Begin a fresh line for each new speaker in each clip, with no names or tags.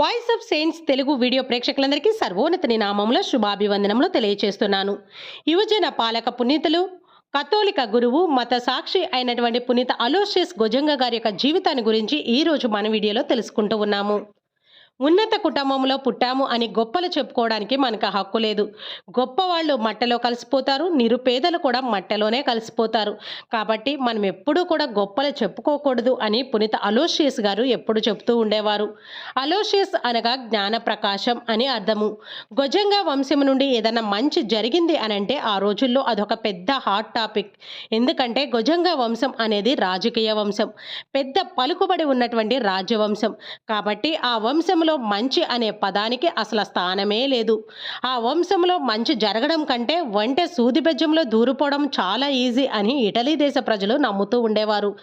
Voice of saints Telugu video ప్రేక్షకులందరికీ సర్వోన్నతిని నామంలో శుభాభివందనములు తెలియజేస్తున్నాను యువజన పాలక పునీతులు కథోలిక గురువు మత సాక్షి అయినటువంటి పునీత అలోషియస్ గొజంగ గారి యొక్క జీవితాన్ని గురించి ఈరోజు మన వీడియోలో తెలుసుకుంటూ ఉన్నాము. ఉన్నత కుటుంబంలో పుట్టాము అని గొప్పలు చెప్పుకోవడానికి మనకు హక్కు లేదు. గొప్పవాళ్ళు మట్టలో కలిసిపోతారు నిరుపేదలు కూడా మట్టలోనే కలిసిపోతారు. కాబట్టి మనం ఎప్పుడూ కూడా గొప్పలు చెప్పుకోకూడదు అని పునీత అలోషియస్ గారు ఎప్పుడు చెప్తూ ఉండేవారు. అలోషియస్ అనగా జ్ఞాన ప్రకాశం అని అర్థము. గొజంగ వంశం నుండి ఏదైనా మంచి జరిగింది అని అంటే ఆ రోజుల్లో అదొక పెద్ద హాట్ టాపిక్. ఎందుకంటే గొజంగ వంశం అనేది రాజకీయ వంశం. పెద్ద పలుకుబడి ఉన్నటువంటి రాజ్యవంశం కాబట్టి ఆ వంశంలో మంచి అనే పదానికి అసలు స్థానమే లేదు. ఆ వంశంలో మంచి జరగడం కంటే వంటె సూది బెజ్జంలో దూరిపోవడం చాలా ఈజీ అని ఇటలీ దేశ ప్రజలు నమ్ముతూ ఉండేవారు.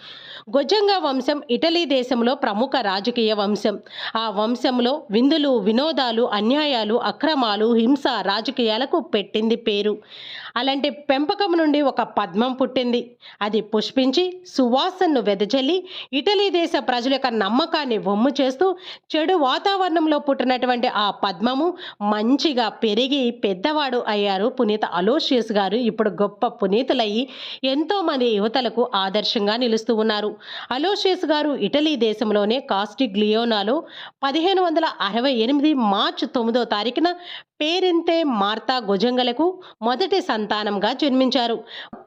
గొజంగ వంశం ఇటలీ దేశంలో ప్రముఖ రాజకీయ వంశం. ఆ వంశంలో విందులు వినోదాలు అన్యాయాలు అక్రమాలు హింస రాజకీయాలకు పెట్టింది పేరు. అలాంటి పెంపకం నుండి ఒక పద్మం పుట్టింది. అది పుష్పించి సువాసనను వెదజల్లి ఇటలీ దేశ ప్రజల యొక్క నమ్మకాన్ని వమ్ము చేస్తూ చెడు వాతావరణంలో పుట్టినటువంటి ఆ పద్మము మంచిగా పెరిగి పెద్దవాడు అయ్యారు పునీత అలోషియస్ గారు. ఇప్పుడు గొప్ప పునీతులయ్యి ఎంతోమంది యువతలకు ఆదర్శంగా నిలుస్తూ ఉన్నారు. అలోషియస్ గారు ఇటలీ దేశంలోనే కాస్టిగ్లియోనాలో పదిహేను వందల అరవై ఎనిమిది మార్చి తొమ్మిదో తారీఖున పేరెంతే మార్తా గొజంగలకు మొదటి సంతానంగా జన్మించారు.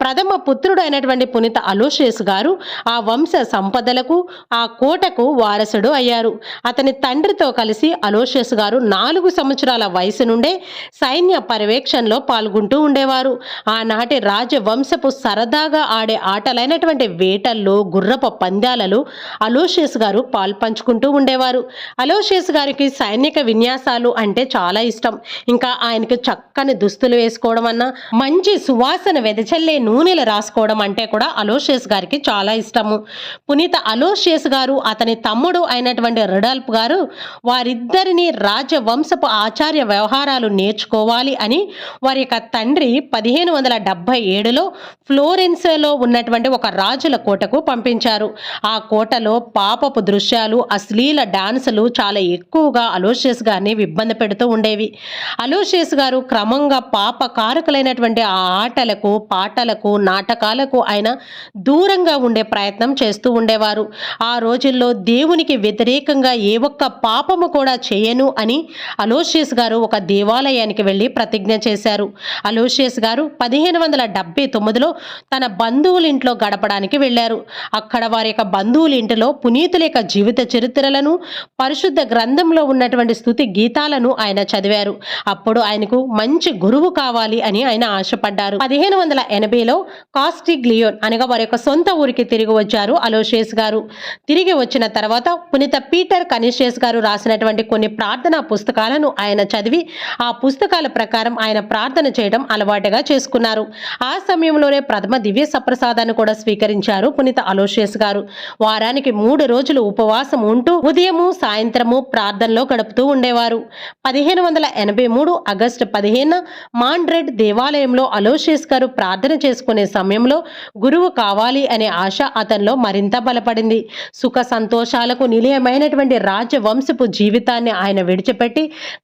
ప్రథమ పుత్రుడు అయినటువంటి పునీత అలోషియస్ గారు ఆ వంశ సంపదలకు ఆ కోటకు వారసుడు అయ్యారు. అతని తండ్రితో కలిసి అలోషియస్ గారు నాలుగు సంవత్సరాల వయసు నుండే సైన్య పర్యవేక్షణలో పాల్గొంటూ ఉండేవారు. ఆనాటి రాజవంశపు సరదాగా ఆడే ఆటలైనటువంటి వేటల్లో గుర్రపు పందాలలో అలోషియస్ గారు పాల్పంచుకుంటూ ఉండేవారు. అలోషియస్ గారికి సైనిక విన్యాసాలు అంటే చాలా ఇష్టం. ఇంకా ఆయనకి చక్కని దుస్తులు వేసుకోవడం అన్నా మంచి సువాసన వెదచల్లే నూనెలు రాసుకోవడం అంటే కూడా అలోషియస్ గారికి చాలా ఇష్టము. పునీత అలోషియస్ గారు అతని తమ్ముడు అయినటువంటి రిడల్ప్ గారు వారిద్దరిని రాజవంశపు ఆచార్య వ్యవహారాలు నేర్చుకోవాలి అని వారి యొక్క తండ్రి పదిహేను వందల డెబ్బై ఏడులో ఫ్లోరెన్స్లో ఉన్నటువంటి ఒక రాజుల కోటకు పంపించారు. ఆ కోటలో పాపపు దృశ్యాలు అశ్లీల డాన్సులు చాలా ఎక్కువగా అలోషియస్ గారిని ఇబ్బంది పెడుతూ ఉండేవి. అలోషియస్ గారు క్రమంగా పాప కారకులైనటువంటి ఆ ఆటలకు పాటలకు నాటకాలకు ఆయన దూరంగా ఉండే ప్రయత్నం చేస్తూ ఉండేవారు. ఆ రోజుల్లో దేవునికి వ్యతిరేకంగా ఏ ఒక్క పాపము కూడా చేయను అని అలోషియస్ గారు ఒక దేవాలయానికి వెళ్ళి ప్రతిజ్ఞ చేశారు. అలోషియస్ గారు పదిహేను వందల డెబ్బై తొమ్మిదిలో తన బంధువులింట్లో గడపడానికి వెళ్ళారు. అక్కడ వారి యొక్క బంధువుల ఇంటిలో పునీతుల యొక్క జీవిత చరిత్రలను పరిశుద్ధ గ్రంథంలో ఉన్నటువంటి స్థుతి గీతాలను ఆయన చదివారు. అప్పుడు ఆయనకు మంచి గురువు కావాలి అని ఆయన ఆశపడ్డారు. పదిహేను వందల ఎనభైలో కాస్టిగ్లియోన్ అనగా వారి యొక్క సొంత ఊరికి తిరిగి వచ్చారు అలోషియస్ గారు. తిరిగి వచ్చిన తర్వాత పునీత పీటర్ కనిషియస్ గారు రాసినటువంటి కొన్ని ప్రార్థనా పుస్తకాలను ఆయన చదివి ఆ పుస్తకాల ప్రకారం ఆయన ప్రార్థన చేయడం అలవాటుగా చేసుకున్నారు. ఆ సమయంలోనే ప్రథమ దివ్య సప్రసాదాన్ని కూడా స్వీకరించారు పునీత అలోషియస్ గారు. వారానికి మూడు రోజులు ఉపవాసం ఉంటూ ఉదయము సాయంత్రము ప్రార్థనలో గడుపుతూ ఉండేవారు. పదిహేను వందల ఎనభై మూడు ఆగస్టు పదిహేను మాండ్రెడ్ దేవాలయంలో అలోషియస్ గారు ప్రార్థన చేసుకునే సమయంలో గురువు కావాలి అనే ఆశ అతనిలో మరింత బలపడింది. సుఖ సంతోషాలకు నిలయమైనటువంటి రాజవంశపు జీవితాన్ని ఆయన విడిచిపెట్టి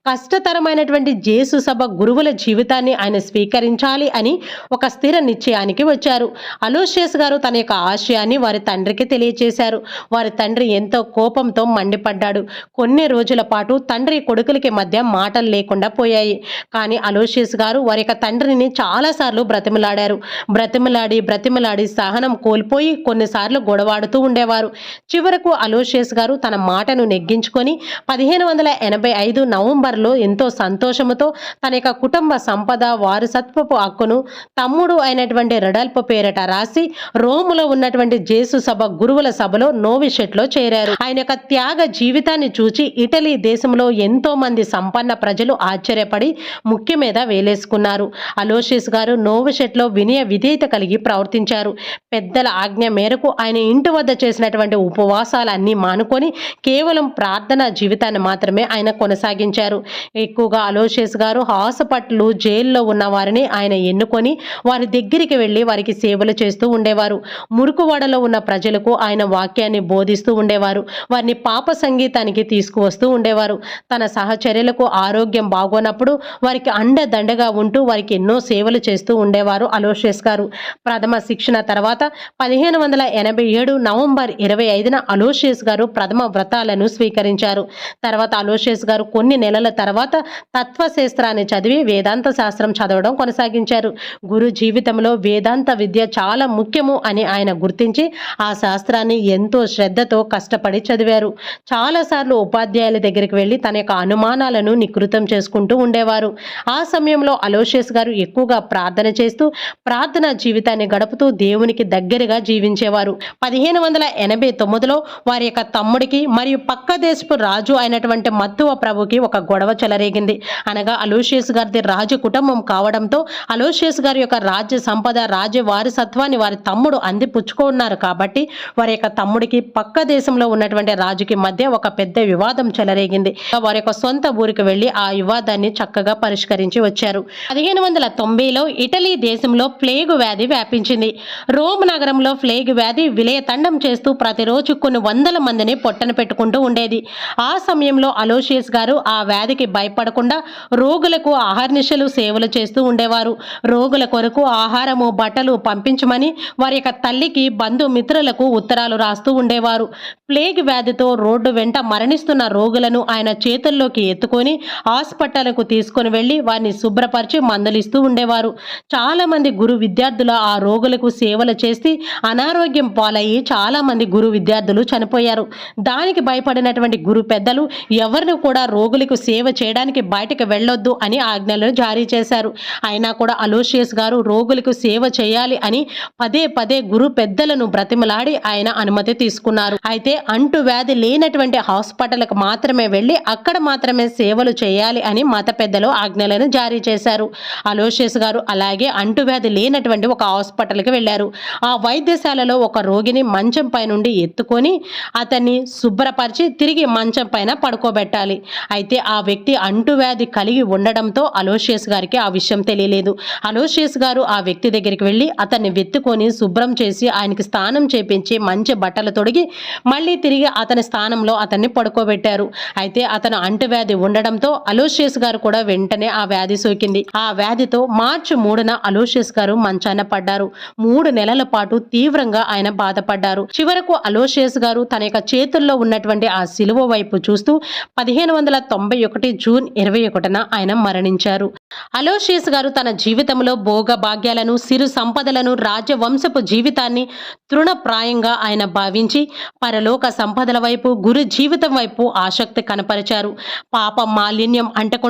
కష్టతరమైనటువంటి జేసు సభ గురువుల జీవితాన్ని ఆయన స్వీకరించాలి అని ఒక స్థిర నిశ్చయానికి వచ్చారు. అలోషియస్ గారు తన యొక్క ఆశయాన్ని వారి తండ్రికి తెలియచేశారు. వారి తండ్రి ఎంతో కోపంతో మండిపడ్డాడు. కొన్ని రోజుల పాటు తండ్రి కొడుకులకి మధ్య మాటలు లేకుండా పోయాయి. కానీ అలోషియస్ గారు వారి యొక్క తండ్రిని చాలాసార్లు బ్రతిమలాడారు. బ్రతిమలాడి బ్రతిమలాడి సహనం కోల్పోయి కొన్నిసార్లు గొడవాడుతూ ఉండేవారు. చివరకు అలోషియస్ గారు తన మాటను నెగ్గించుకొని పదిహేను వందల ఎనభై ఐదు నవంబర్లో ఎంతో సంతోషముతో తన యొక్క కుటుంబ సంపద వారసత్వపు హక్కును తమ్ముడు అయినటువంటి రెడల్ప్ పేరట రాసి రోములో ఉన్నటువంటి జేసు సభ గురువుల సభలో నోవిషెట్లో చేరారు. ఆయన యొక్క త్యాగ జీవితాన్ని చూచి ఇటలీ దేశంలో ఎంతో మంది సంపన్న ప్రజలు ఆ ఆశ్చర్యపడి ముఖ్య మీద వేలేసుకున్నారు. అలోషియస్ గారు నోవషెట్లో వినయ విధేయత కలిగి ప్రవర్తించారు. పెద్దల ఆజ్ఞ మేరకు ఆయన ఇంటి వద్ద చేసినటువంటి ఉపవాసాలన్నీ మానుకొని కేవలం ప్రార్థన జీవితాన్ని మాత్రమే ఆయన కొనసాగించారు. ఎక్కువగా అలోషియస్ గారు హాస్పిటల్ జైల్లో ఉన్న వారిని ఆయన ఎన్నుకొని వారి దగ్గరికి వెళ్ళి వారికి సేవలు చేస్తూ ఉండేవారు. మురుకువాడలో ఉన్న ప్రజలకు ఆయన వాక్యాన్ని బోధిస్తూ ఉండేవారు. వారిని పాప సంగీతానికి తీసుకువస్తూ ఉండేవారు. తన సహచర్యలకు ఆరోగ్యం బాగోనప్పుడు వారికి అండదండగా ఉంటూ వారికి ఎన్నో సేవలు చేస్తూ ఉండేవారు అలోషియస్ గారు. ప్రథమ శిక్షణ తర్వాత పదిహేను వందల ఎనభై ఏడు నవంబర్ ఇరవై ఐదున అలోషియస్ గారు ప్రథమ వ్రతాలను స్వీకరించారు. తర్వాత అలోషియస్ గారు కొన్ని నెలల తర్వాత తత్వశాస్త్రాన్ని చదివి వేదాంత శాస్త్రం చదవడం కొనసాగించారు. గురు జీవితంలో వేదాంత విద్య చాలా ముఖ్యము అని ఆయన గుర్తించి ఆ శాస్త్రాన్ని ఎంతో శ్రద్ధతో కష్టపడి చదివారు. చాలాసార్లు ఉపాధ్యాయుల దగ్గరికి వెళ్ళి తన యొక్క అనుమానాలను నికృతం చేసుకుంటూ ఉండేవారు. ఆ సమయంలో అలోషియస్ గారు ఎక్కువగా ప్రార్థన చేస్తూ ప్రార్థన జీవితాన్ని గడుపుతూ దేవునికి దగ్గరగా జీవించేవారు. పదిహేను వందల ఎనభై తొమ్మిదిలో వారి యొక్క తమ్ముడికి మరియు పక్క దేశపు రాజు అయినటువంటి మత్తువ ప్రభుకి ఒక గొడవ చెలరేగింది. అనగా అలోషియస్ గారిది రాజు కుటుంబం కావడంతో అలోషియస్ గారి యొక్క రాజ్య సంపద రాజ్య వారసత్వాన్ని వారి తమ్ముడు అందిపుచ్చుకున్నారు కాబట్టి వారి యొక్క తమ్ముడికి పక్క దేశంలో ఉన్నటువంటి రాజుకి మధ్య ఒక పెద్ద వివాదం చెలరేగింది. వారి యొక్క సొంత ఊరికి వెళ్ళి ఆ వివాదాన్ని చక్కగా పరిష్కరించి వచ్చారు. పదిహేను వందల తొంభైలో ఇటలీ దేశంలో ప్లేగు వ్యాధి వ్యాపించింది. రోమ్ నగరంలో ప్లేగు వ్యాధి విలయతండం చేస్తూ ప్రతిరోజు కొన్ని వందల మందిని పొట్టన పెట్టుకుంటూ ఉండేది. ఆ సమయంలో అలోషియస్ గారు ఆ వ్యాధికి భయపడకుండా రోగులకు ఆహార్నిశలు సేవలు చేస్తూ ఉండేవారు. రోగుల కొరకు ఆహారము బట్టలు పంపించమని వారి యొక్క తల్లికి బంధుమిత్రులకు ఉత్తరాలు రాస్తూ ఉండేవారు. ప్లేగ్ వ్యాధితో రోడ్డు వెంట మరణిస్తున్న రోగులను ఆయన చేతుల్లోకి ఎత్తుకొని హాస్పిటల్ హాస్పిటల్కు తీసుకొని వెళ్ళి వారిని శుభ్రపరిచి మందులిస్తూ ఉండేవారు. చాలామంది గురు విద్యార్థులు ఆ రోగులకు సేవలు చేసి అనారోగ్యం పాలయ్యి చాలామంది గురు విద్యార్థులు చనిపోయారు. దానికి భయపడినటువంటి గురు పెద్దలు ఎవరిని కూడా రోగులకు సేవ చేయడానికి బయటకు వెళ్ళొద్దు అని ఆజ్ఞలు జారీ చేశారు. అయినా కూడా అలోషియస్ గారు రోగులకు సేవ చేయాలి అని పదే పదే గురు పెద్దలను బ్రతిమలాడి ఆయన అనుమతి తీసుకున్నారు. అయితే అంటు వ్యాధి లేనటువంటి హాస్పిటల్కి మాత్రమే వెళ్ళి అక్కడ మాత్రమే సేవలు చేయాలి అని మత పెద్దలు ఆజ్ఞలను జారీ చేశారు. అలోషియస్ గారు అలాగే అంటువ్యాధి లేనటువంటి ఒక హాస్పిటల్కి వెళ్ళారు. ఆ వైద్యశాలలో ఒక రోగిని మంచం పై నుండి ఎత్తుకొని అతన్ని శుభ్రపరిచి తిరిగి మంచం పైన పడుకోబెట్టాలి. అయితే ఆ వ్యక్తి అంటువ్యాధి కలిగి ఉండడంతో అలోషియస్ గారికి ఆ విషయం తెలియలేదు. అలోషియస్ గారు ఆ వ్యక్తి దగ్గరికి వెళ్ళి అతన్ని వెత్తుకొని శుభ్రం చేసి ఆయనకి స్నానం చేపించి మంచి బట్టలు తొడిగి మళ్ళీ తిరిగి అతని స్థానంలో అతన్ని పడుకోబెట్టారు. అయితే అతను అంటువ్యాధి ఉండడంతో అలోషియస్ గారు కూడా వెంటనే ఆ వ్యాధి సోకింది. ఆ వ్యాధితో మార్చి మూడున అలోషియస్ గారు మంచాన పడ్డారు. మూడు నెలల పాటు తీవ్రంగా ఆయన బాధపడ్డారు. చివరకు అలోషియస్ గారు తన యొక్క చేతుల్లో ఉన్నటువంటి ఆ సిలువ వైపు చూస్తూ పదిహేను వందల తొంభై ఒకటి జూన్ ఇరవై ఒకటిన ఆయన మరణించారు. అలోషియస్ గారు తన జీవితంలో భోగ భాగ్యాలను సిరు సంపదలను రాజవంశపు జీవితాన్ని తృణప్రాయంగా ఆయన భావించి పరలోక సంపదల వైపు గురు జీవితం వైపు ఆసక్తి కనపరిచారు. పాప మాలిన్యం అంటకుండా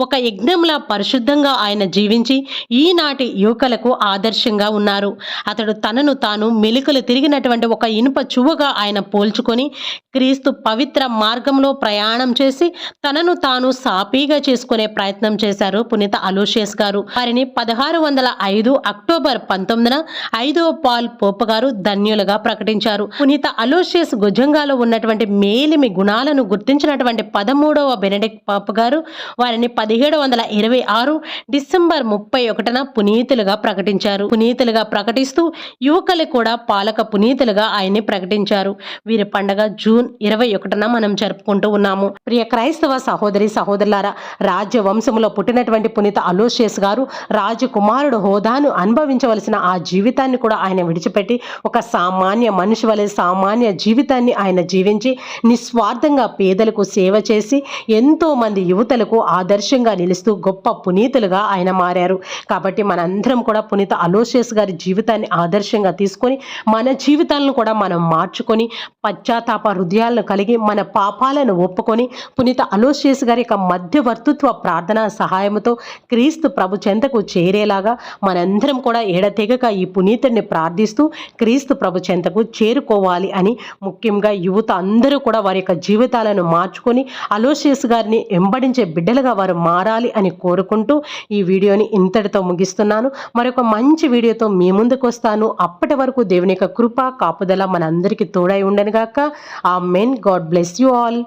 ఒక యజ్ఞంలా పరిశుద్ధంగా ఆయన జీవించి ఈనాటి యువకులకు ఆదర్శంగా ఉన్నారు. అతడు తనను తాను మెలికలు తిరిగినటువంటి ఒక ఇనుప చువ్వగా ఆయన పోల్చుకొని క్రీస్తు పవిత్ర మార్గంలో ప్రయాణం చేసి తనను తాను సాపీగా చేసుకునే ప్రయత్నం చేశారు పునీత అలోషియస్ గారు. వారిని పదహారు వందల ఐదు అక్టోబర్ పంతొమ్మిదిన ఐదవ పాల్ పోప్ గారు ధన్యులుగా ప్రకటించారు. పునీత అలోషియస్ గుజంగాలో ఉన్నటువంటి మేలిమి గుణాలను గుర్తించినటువంటి పదమూడవ బెనడిక్ట్ పాప గారు వారిని పదిహేడు వందల ఇరవై ఆరు డిసెంబర్ ముప్పై ఒకటిన పునీతులుగా ప్రకటించారు. పునీతులుగా ప్రకటిస్తూ యువకులు కూడా పాలక పునీతులుగా ఆయన్ని ప్రకటించారు. వీరి పండగ జూన్ ఇరవై ఒకటిన మనం జరుపుకుంటూ ఉన్నాము. ప్రియ క్రైస్తవ సహోదరి సహోదరులారా రాజ్య వంశంలో పుట్టినటువంటి పునీత అలోషియస్ గారు రాజకుమారుడు హోదాను అనుభవించవలసిన ఆ జీవితాన్ని కూడా ఆయన విడిచిపెట్టి ఒక సామాన్య మనిషి వలె సామాన్య జీవితాన్ని ఆయన జీవించి నిస్వార్థంగా పేదలకు సేవ చేసి ఎంతో మంది యువతలకు ఆదర్శంగా నిలుస్తూ గొప్ప పునీతులుగా ఆయన మారారు. కాబట్టి మనందరం కూడా పునీత అలోషియస్ గారి జీవితాన్ని ఆదర్శంగా తీసుకొని మన జీవితాలను కూడా మనం మార్చుకొని పశ్చాత్తాప హృదయాలను కలిగి మన పాపాలను ఒప్పుకొని పునీత అలోషియస్ గారి యొక్క మధ్యవర్తిత్వ ప్రార్థన సహాయంతో క్రీస్తు ప్రభు చెంతకు చేరేలాగా మనందరం కూడా ఎడతెగక ఈ పునీతుడిని ప్రార్థిస్తూ క్రీస్తు ప్రభు చెంతకు చేరుకోవాలి అని ముఖ్యంగా యువత అందరూ కూడా వారి యొక్క జీవితాలను మార్చుకొని అలోషియస్ గారిని వెంబడించే బిడ్డ బిడ్డలుగా వారు మారాలి అని కోరుకుంటూ ఈ వీడియోని ఇంతటితో ముగిస్తున్నాను. మరొక మంచి వీడియోతో మీ ముందుకు వస్తాను. అప్పటి వరకు దేవుని యొక్క కృప కాపుదల మనందరికీ తోడై ఉండనుగాక. Amen God bless you all.